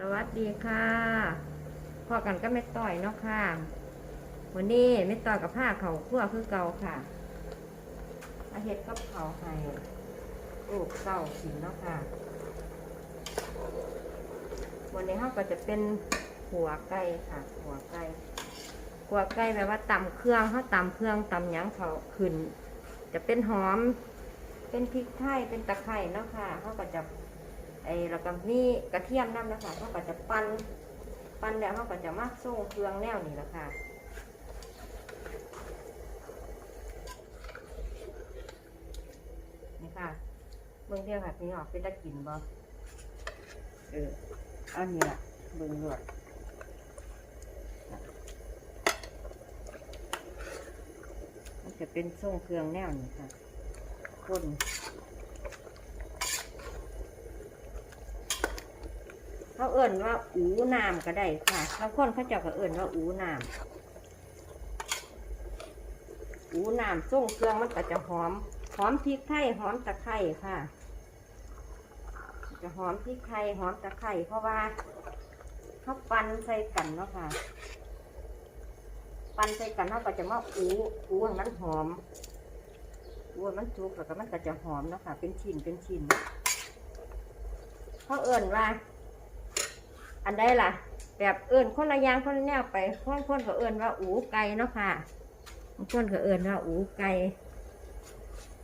สวัสดีค่ะพอกันก็ไม่ต่อยเนาะค่ะวันนี้ไม่ต่อยกับผ้าเขาคั่วคือเก่าค่ะอาเห็ดกับเขาวให้ลูกเก่าสินเนาะค่ะวันนี้เขาก็จะเป็นหัวไก่ค่ะ หัวไก่หัวไก่แบบว่าตำเครื่องเขาตำเครื่องตำหยังเขาขึ้น จะเป็นหอม เป็นพริกไทยเป็นตะไคร้เนาะค่ะเขาก็จะ ไอ้แล้วก็มีกระเทียมน้ำนะคะเขาก็จะปั้นปั้นแล้วเขาก็จะมาส่งเครื่องแนวนี้แหละค่ะนี่ค่ะเบิ่งเดียวค่ะพี่น้องเป็นตะกินบ่เอออันนี้ละเบิ่งรวดมันจะเป็นส่งเครื่องแนวนี้ค่ะคน เขาเอิ่นว่าอูน้ำก็ได้ค่ะบางคนเขาเจ้าก็เอิ่นว่าอูน้ำอูน้ำส่งเครื่องมันก็จะหอม หอมพริกไทยหอมตะไคร้ค่ะ จะหอมพริกไทยหอมตะไคร้เพราะว่าเขาปั่นใส่กันเนาะค่ะ ปั่นใส่กันเขาก็จะมาอูอูให้มันหอมอูมันจุกแล้วก็มันก็จะหอมเนาะค่ะ เป็นชิ้นเป็นชิ้นเขาเอิ่นว่า อันใดล่ะ แบบเอิญคนละย่างคนละแนวไปคนคนก็เอิญว่าอูไก่เนาะค่ะคนก็เอิญว่าอูไก่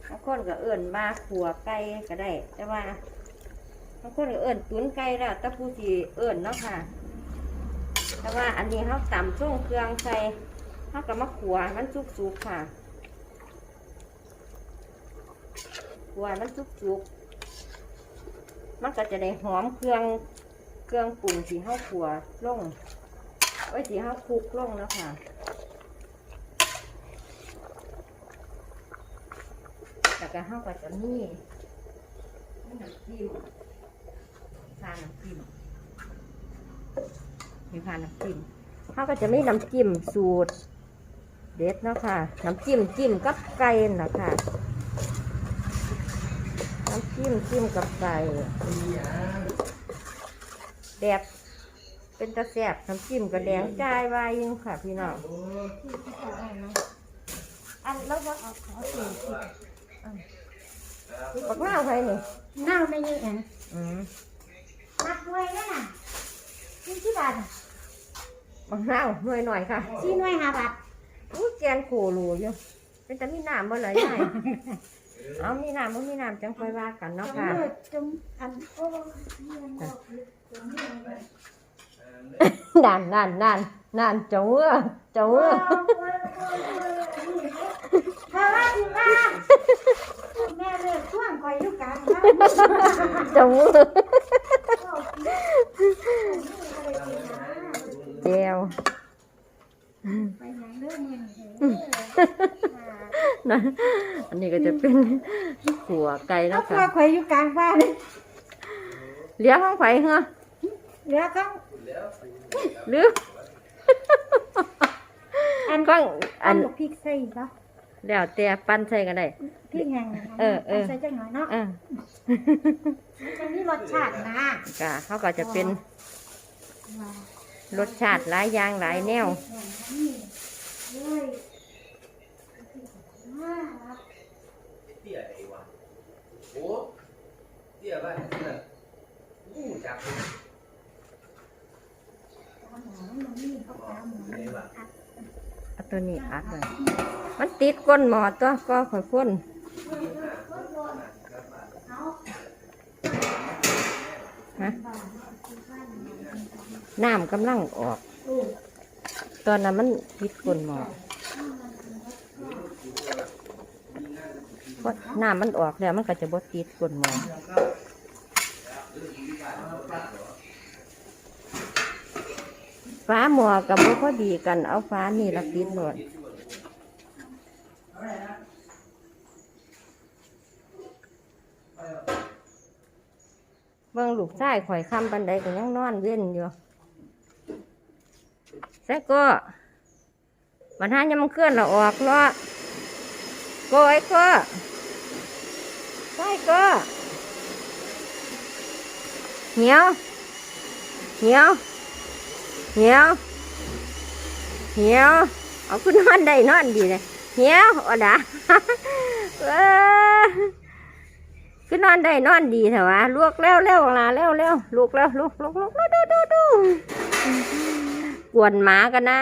บางคนก็เอิญว่าขัวไก่ก็ได้ แต่ว่าบางคนก็เอิญตุนไก่แล้วต่ผู้ที่เอิญเนาะค่ะ แต่ว่าอันนี้เขาต่ำช่วงเครื่องใส่เขาก็มาขัวมันสุกๆค่ะขัวมันสุกๆมันก็จะได้หอมเครื่อง เครื่องปรุงสีข้าวขัวลงไว้สีข้าวคลุกลงแล้วค่ะแล้วก็ข้าวก็จะมีมีน้ำจิ้มทานน้ำจิ้มมีทานน้ำจิ้มข้าวก็จะมีน้ำจิ้มสูตร เด็ดนะค่ะ น้ำจิ้มจิ้มกับไก่นะค่ะน้ำจิ้มจิ้มกับไก่ แบบเป็นตะแสบน้ำจิ้มกระแดงจ่ายวายยิงค่ะพี่น้องอันแล้วว่าเอาขอสี่สิบปักหน้าใครนี่เน่าไม่ยังเห็นอืมนับด้วยนั่นน่ะนี่ที่บาทอะปักหน้าหน่อยหน่อยค่ะสี่หน่วยห้าบาทอู้แกนโขลูอยู่เป็นแต่มีน้ำบ่เลยยายเอามีน้ำบ่มีน้ำจังค่อยว่ากันเนาะค่ะเลือดจมอันโอ้ย นบอกจมเลือดนั่นนั่นนั่นนั่นเจ้าเมื่อเจ้าเมื่อเพราะว่าที่บ้านแม่เลือกช่วงคอยอยู่กลางบ้านเจ้าเมื่อเจียวไปไหนเรื่องมึงนะอันนี้ก็จะเป็นขัวไก่เอานะพวคะกคอยอยู่กลางบ้านเลี้ยงห้องไฟเหรอ เหลือก็หรือ อันก้องอัอันนพริกใส่ปะแล้วแต่ปั้นใส่กันได้ พริกแห้งนะเออเออใส่จังหน่อยเนาะเออมันมีรสชาตินะกะเขาก็จะเป็นว้าวรสชาติหลายอย่างหลายแนวเตี้ยไอ้วะโอ้เตี้ยบ้านนี่น่ะอู้จักเลยไหนวะ เอาตัวนี้อัดเลยมันติดก้นหมอตัวก็ค่อยพ่นฮะน้ำกำลังออก ตอนนั้นมันติดก้นหมอเพราะน้ำมันออกแล้วมันก็จะบดติดก้นหมอ ฟ้าหมอกับบ่พอดีกันเอาฟ้านี่ละติดหนวดเบิ่งลูกชายข่อยคำปันใดก็ยังนอนเว้นอยู่แซ่ก็บันหายังมันเคลื่อนเราออกล้อโกไอ้ก็ใช่ก็เหนียวเหี่ยว เหี่ยวเหี่ยวเอาคุณนอนได้นอนดีเลยเหี่ยวอะดาเออคือนอนได้นอนดีเถอะวะลวกแล้วแล้วลาแล้วแล้วลูกแล้วลูกลูกลูกดูดูดูกวนหมากันนะ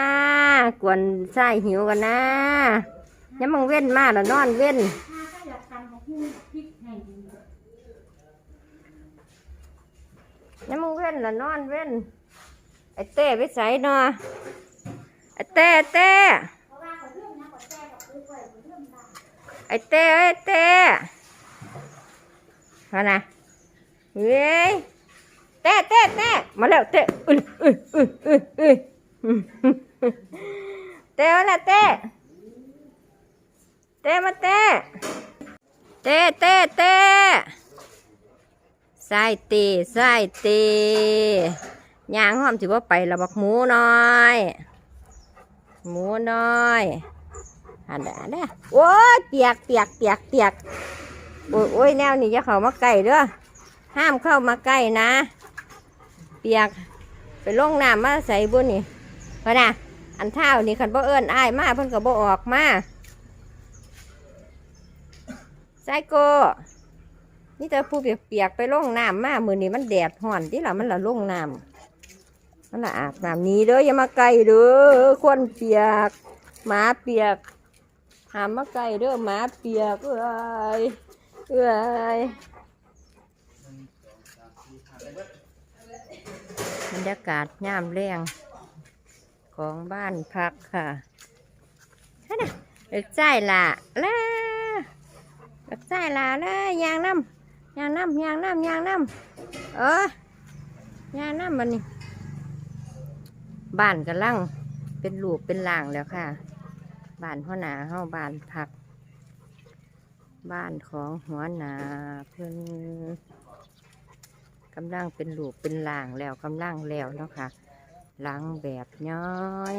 กวนไส้หิวกันนะยังมึงเว้นมาแล้วนอนเว้นถ้าก็อยากทำของพี่พริกแห้งยังมึงเว้นแล้วนอนเว้น ไอ้เต้ไปใส่เนาะไอ้เต้เต้เพราะว่าเขาเรื่องนะเขาแจ้งกับคือปล่อยเขาเรื่องได้ไอ้เต้ไอ้เต้มานะเฮ้ยเต้เต้เต้มาแล้วเต้อุ้ยอุ้ยอุ้ยอุ้ยอุ้ยเต้มาแล้วเต้เต้มาเต้เต้เต้เต้ใส่ตีใส่ตี ย่างหอมถือว่าไปละบักหมูน้อย หมูน้อยอันเด้ออันเด้อโอ้ยเปียกเปียกเปียกเปียกโอ้ยโอ้ยแนวนี้จะเข้ามาใกล้เด้อห้ามเข้ามาใกล้นะ เปียกไปลงน้ำมาใส่บุญนี่พะนะอันเท้านี่คันบ่เอิ้นอ้ายมาเพิ่นก็บ่ออกมาไซโกนี่แต่ผู้เปียกๆไปลงน้ำมามือนี้มันแดดห่อนที่ละมันละลงน้ำ มันแหละอาบน้ำนี้เด้ออย่ามาไกลเด้อคนเปียกหมาเปียก หามมาไกลเด้อหมาเปียกเอ้ยเอ้ยบรรยากาศย่ามแรงของบ้านพักค่ะฮะนะเด็กใจละล่ะเด็กใจละลยยางน้ำยางน้ำยางน้ำยางน้ำเออยางน้ำมันนี่ บ้านกำลังเป็นลูกเป็นหลางแล้วค่ะ บ้านหัวหนาเฮาบ้านพัก บ้านของหัวหนาเพิ่นกำลังเป็นลูกเป็นหลางแล้วกำลังแล้วเนาะค่ะหลังแบบน้อย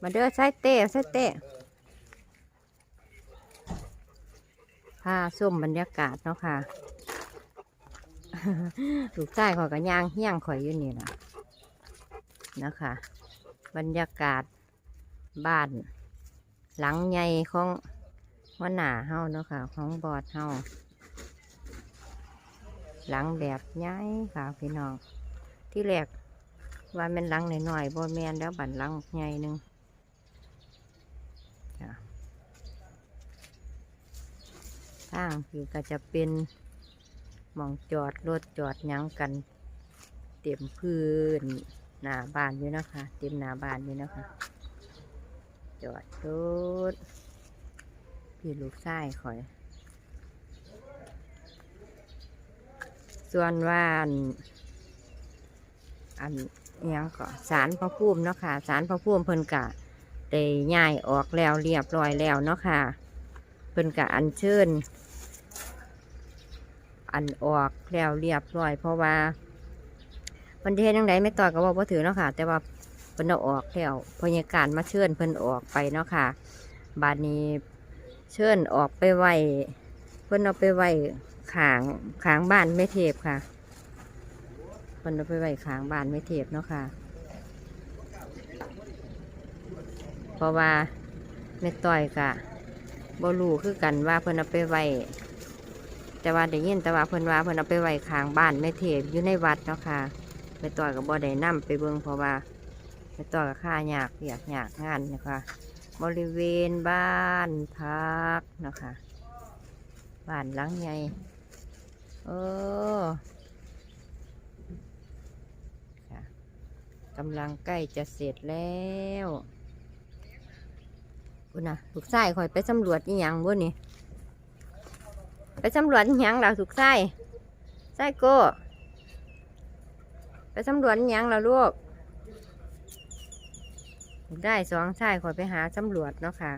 มาเด้อใส่เต้ใส่เต้พาส้มบรรยากาศเนาะค่ะลูกชายข่อยก็ย่างเฮี้ยงข่อยอยู่นี่ล่ะ นะคะ บรรยากาศบ้าน หลังใหญ่ของหัวหนาเฮาเนาะค่ะ ของบอดเฮาหลังแบบใหญ่ค่ะพี่น้อง ที่แรกว่าเป็นหลังหน่อยๆบ่แมนแล้วบันหลังใหญ่หนึ่งจ้ะทางพี่ก็จะเป็นมองจอดรถจอดยังกัน เต็มพื้น หน้าบ้านอยู่นะคะเต็มหน้าบ้านอยู่นะคะ จอดรถพี่ลูกชายคอย ส่วนว่าอันอันเนี้ยก็สารพระภูมิเนาะค่ะสารพระภูมิเพิ่นกะได้ย้ายออกแล้วเรียบร้อยแล้วเนาะค่ะ เพิ่นกะอัญเชิญอันออกแล้วเรียบร้อยเพราะว่า วันเฮ็ดจังไดไม่ต่อยก็บอกว่าถือเนาะค่ะ แต่ว่าเพิ่นเอาออกแล้วพยาการมาเชิญเพิ่นออกไปเนาะค่ะ บาดนี้เชิญออกไปไว้เพิ่นเอาไปไว้ขางขางบ้านไม่เทพค่ะเพิ่นเอาไปไว้ขางบ้านไม่เทพเนาะค่ะ เพราะว่าแม่ต่อยกะบ่รู้คือกันว่าเพิ่นเอาไปไว้แต่ว่าได้ยินแต่ว่าเพิ่นว่าเพิ่นเอาไปไว้ขางบ้านแม่เทพอยู่ในวัดเนาะค่ะ ไปต่อยกับบ่ได้นํไปเบิ่งเพราะว่าไปต่อยกับค่ายากอยากยากงานนะคะ บริเวณบ้านพักนะคะบ้านหลังใหญ่เออกำลังใกล้จะเสร็จแล้วอุยนะลูกชายคอยไปสำรวจอีหยังบ่นี่ ไปสำรวจอีหยังล่ะลูกชายชายโก้ สำรวจยังแล้วลูก ได้สองชายขอยไปหาสำรวจเนาะค่ะ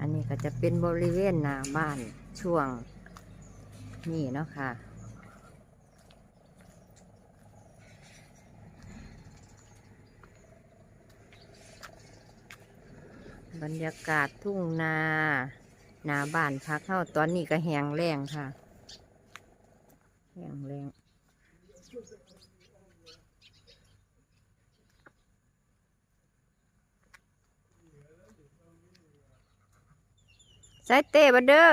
อันนี้ก็จะเป็นบริเวณหน้าบ้านช่วงนี่เนาะค่ะ บรรยากาศทุ่งนาหนาบ้านพักเข้าตอนนี้ก็แหงแรงค่ะแหงแรงใส่เต้บัดเด้อ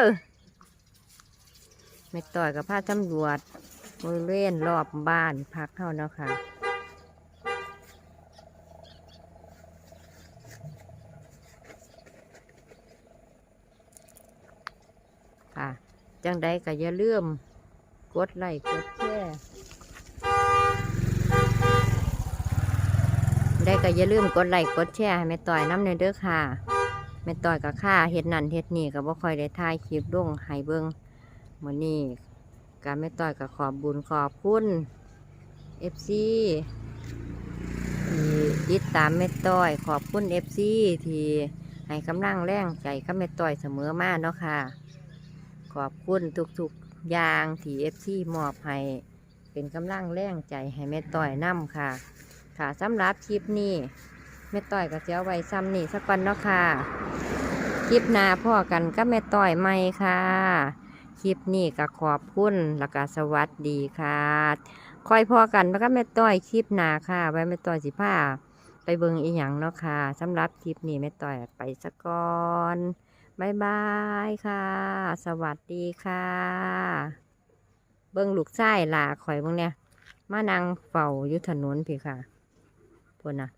ไม่ต่อยกับผ้าตำรวจบริเวณรอบบ้านพักเข้าเนาะค่ะค่ะ จังใดก็อย่าลืมกดไลค์กดแชร์ได้ก็อย่าลืมกดไลค์กดแชร์ให้แม่ต่อยน้ำในอเด้อค่ะแม่ต่อยกับข้าเฮ็ดนั่นเฮ็ดนี่ก็บ่ค่อยได้ถ่ายคลิปลงให้เบิ่งมื้อนี้ก็แม่ต่อยก็ขอบบุญขอบคุณ FC ที่ติดตามแม่ต้อยขอบคุณ FC ที่ให้กำลังแรงใจกับแม่ต้อยเสมอมาเนาะค่ะ ขอบคุณทุกๆอย่างที่เอฟซีมอบให้เป็นกำลังแรงใจให้แม่ต้อยนำค่ะ ค่ะสำหรับคลิปนี้แม่ต้อยก็จะเอาไว้ซ้ำนี่สักก่อนเนาะค่ะ คลิปหน้าพ่อกันก็แม่ต้อยใหม่ค่ะ คลิปนี้ก็ขอบคุณแล้วก็สวัสดีค่ะคอยพ่อกันแล้วก็แม่ต้อยคลิปหน้าค่ะ ไว้แม่ต้อยสิผ้าไปเบิงอีหยังเนาะค่ะสำหรับคลิปนี้แม่ต้อยไปสักก่อน บายบายค่ะ สวัสดีค่ะ เบิ้งลูกไส้ลาข่อยเบิ้งเนี่ย มานั่งเฝ้าอยู่ถนนพี่ค่ะพวกน่ะ